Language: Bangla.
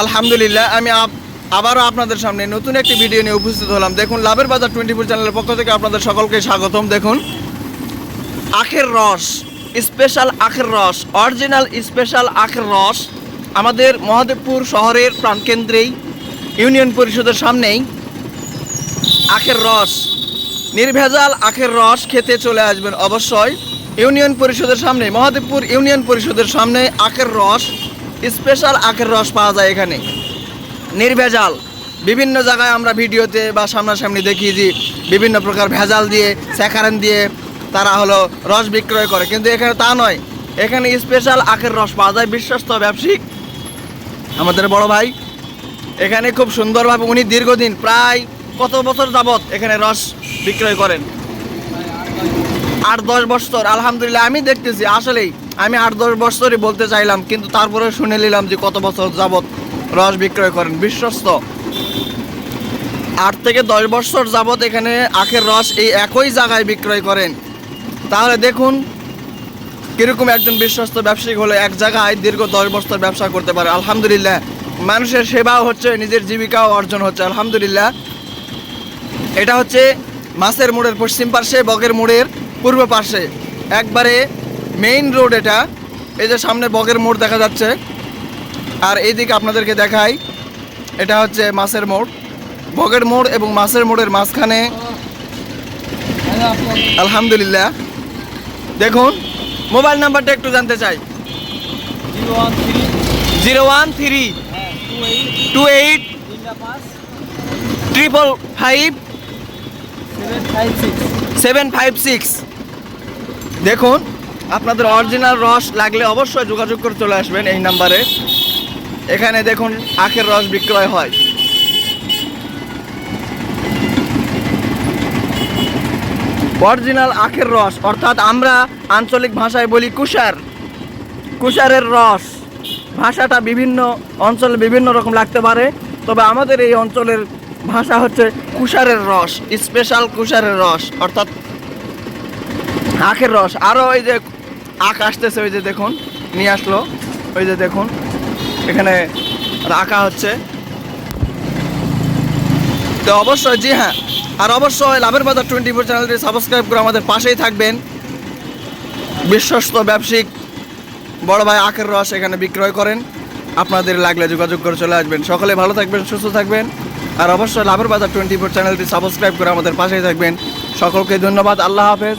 আলহামদুলিল্লাহ, আমি আবারও আপনাদের সামনে নতুন একটি ভিডিও নিয়ে উপস্থিত হলাম। দেখুন, লাভের বাজার টোয়েন্টি ফোর চ্যানেলের পক্ষ থেকে আপনাদের সকলকে স্বাগতম। দেখুন, আখের রস স্পেশাল আখের রস অরিজিনাল স্পেশাল আখের রস আমাদের মহাদেবপুর শহরের প্রাণকেন্দ্রেই, ইউনিয়ন পরিষদের সামনেই আখের রস, নির্ভেজাল আখের রস খেতে চলে আসবেন অবশ্যই। ইউনিয়ন পরিষদের সামনে, মহাদেবপুর ইউনিয়ন পরিষদের সামনে আখের রস স্পেশাল আখের রস পাওয়া যায় এখানে। নির্ভেজাল। বিভিন্ন জায়গায় আমরা ভিডিওতে বা সামনাসামনি দেখি যে বিভিন্ন প্রকার ভেজাল দিয়ে, স্যাকারেন দিয়ে তারা হলো রস বিক্রয় করে। কিন্তু এখানে তা নয়। এখানে স্পেশাল আখের রস পাওয়া যায় বিশ্বস্ত ব্যবসায়িক। আমাদের বড় ভাই, এখানে খুব সুন্দরভাবে উনি দীর্ঘদিন প্রায় কত বছর যাবৎ এখানে রস বিক্রয় করেন? আট, দশ বছর। আলহামদুলিল্লাহ, আমি দেখতেছি, আসলেই আমি আট দশ বছরই বলতে চাইলাম, কিন্তু তারপরে শুনে নিলাম যে কত বছর যাবত রস বিক্রয় করেন। বিশ্বস্ত। আট থেকে দশ বছর যাবত এখানে আখের রস এই একই জায়গায় বিক্রয় করেন। তাহলে দেখুন, কীরকম একজন বিশ্বস্ত ব্যবসায়িক হলে এক জায়গায় দীর্ঘ দশ বছর ব্যবসা করতে পারে। আলহামদুলিল্লাহ, মানুষের সেবাও হচ্ছে, নিজের জীবিকাও অর্জন হচ্ছে। আলহামদুলিল্লাহ, এটা হচ্ছে মাছের মোড়ের পশ্চিম পাশে বগের মোড়ের পূর্ব পার্শ্বে। একবারে মেইন রোড এটা এই যে সামনে বগের মোড় দেখা যাচ্ছে আর এইদিকে আপনাদেরকে দেখাই এটা হচ্ছে মাছের মোড় বগের মোড় এবং মাছের মোড়ের মাঝখানে আলহামদুলিল্লাহ দেখুন মোবাইল নাম্বারটা একটু জানতে চাই জিরো ওয়ান থ্রি হ্যাঁ two eight triple five seven five six দেখুন আপনাদের অরিজিনাল রস লাগলে অবশ্যই যোগাযোগ করে চলে আসবেন এই নাম্বারে এখানে দেখুন, আখের রস বিক্রয় হয়। অরিজিনাল আখের রস, অর্থাৎ আমরা আঞ্চলিক ভাষায় বলি কুষার। কুষারের রস। ভাষাটা বিভিন্ন অঞ্চলে বিভিন্ন রকম লাগতে পারে, তবে আমাদের এই অঞ্চলের ভাষা হচ্ছে কুষারের রস স্পেশাল কুষারের রস, অর্থাৎ আখের রস। আরও ওই যে আখ আসতেছে, ওই যে দেখুন, নিয়ে আসলো। ওই যে দেখুন, এখানে রাখা হচ্ছে। তো অবশ্যই, জি হ্যাঁ আর অবশ্যই লাভের বাজার টোয়েন্টি ফোর চ্যানেলটি সাবস্ক্রাইব করে আমাদের পাশেই থাকবেন। বিশ্বস্ত ব্যবসায়িক বড় ভাই আখের রস এখানে বিক্রয় করেন। আপনাদের লাগলে যোগাযোগ করে চলে আসবেন। সকলে ভালো থাকবেন, সুস্থ থাকবেন। আর অবশ্যই লাভের বাজার টোয়েন্টি ফোর চ্যানেলটি সাবস্ক্রাইব করে আমাদের পাশেই থাকবেন। সকলকে ধন্যবাদ, আল্লাহ হাফেজ।